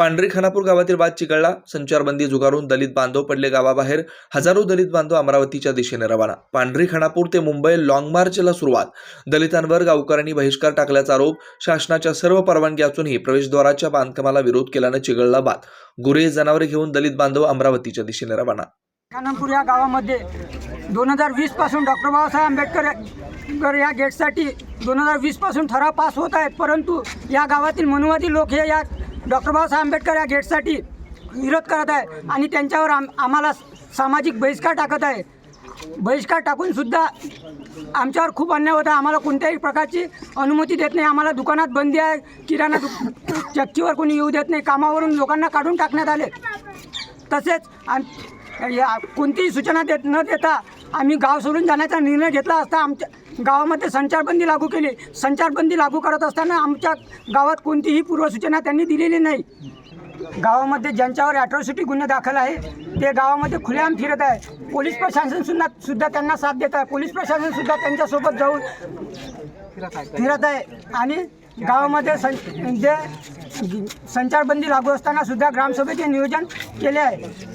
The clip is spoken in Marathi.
पांढरी खानापूर गावातील वाद चिघळला संचारबंदी झुगारून दलित बांधव पडले गावाबाहेर. हजारो दलित बांधव अमरावतीच्या दिशेने रवाना. पांढरी खानापूर ते मुंबई लाँग मार्चला सुरुवात. दलितांवर गावकऱ्यांनी बहिष्कार टाकल्याचा आरोप शासनाच्या सर्व परवानगी असूनही प्रवेशद्वाराच्या बांधकामाला विरोध केल्यानं चिघळला वाद. गुरे जनावरे घेऊन दलित बांधव अमरावतीच्या दिशेने रवाना. खानापूर या गावामध्ये दोन हजार वीसपासून डॉक्टर बाबासाहेब आंबेडकर या गेटसाठी दोन हजार वीसपासून ठराव पास होत आहेत. परंतु या गावातील मनुवादी लोक हे या डॉक्टर बाबासाहेब आंबेडकर या गेटसाठी विरोध करत आहे आणि त्यांच्यावर आम आम्हाला सामाजिक बहिष्कार टाकत आहे. बहिष्कार टाकूनसुद्धा आमच्यावर खूप अन्याय होता आम्हाला कोणत्याही प्रकारची अनुमती देत नाही. आम्हाला दुकानात बंदी आहे. किराणा दु चक्कीवर कोणी येऊ देत नाही. कामावरून लोकांना काढून टाकण्यात आले. तसेच आम- या कोणतीही सूचना देत न देता आम्ही गाव सोडून जाण्याचा निर्णय घेतला असता आमच्या गावामध्ये संचारबंदी लागू केली. संचारबंदी लागू करत असताना आमच्या गावात कोणतीही पूर्वसूचना त्यांनी दिलेली नाही. गावामध्ये ज्यांच्यावर ॲट्रॉसिटी गुन्हे दाखल आहे ते गावामध्ये खुलेआम फिरत आहे. पोलीस प्रशासन सुद्धा सुद्धा त्यांना साथ देत आहे. पोलीस प्रशासन सुद्धा त्यांच्यासोबत जाऊन फिरत आहे. आणि गावामध्ये सं जे संचारबंदी लागू असताना सुद्धा ग्रामसभेचे नियोजन केले आहे.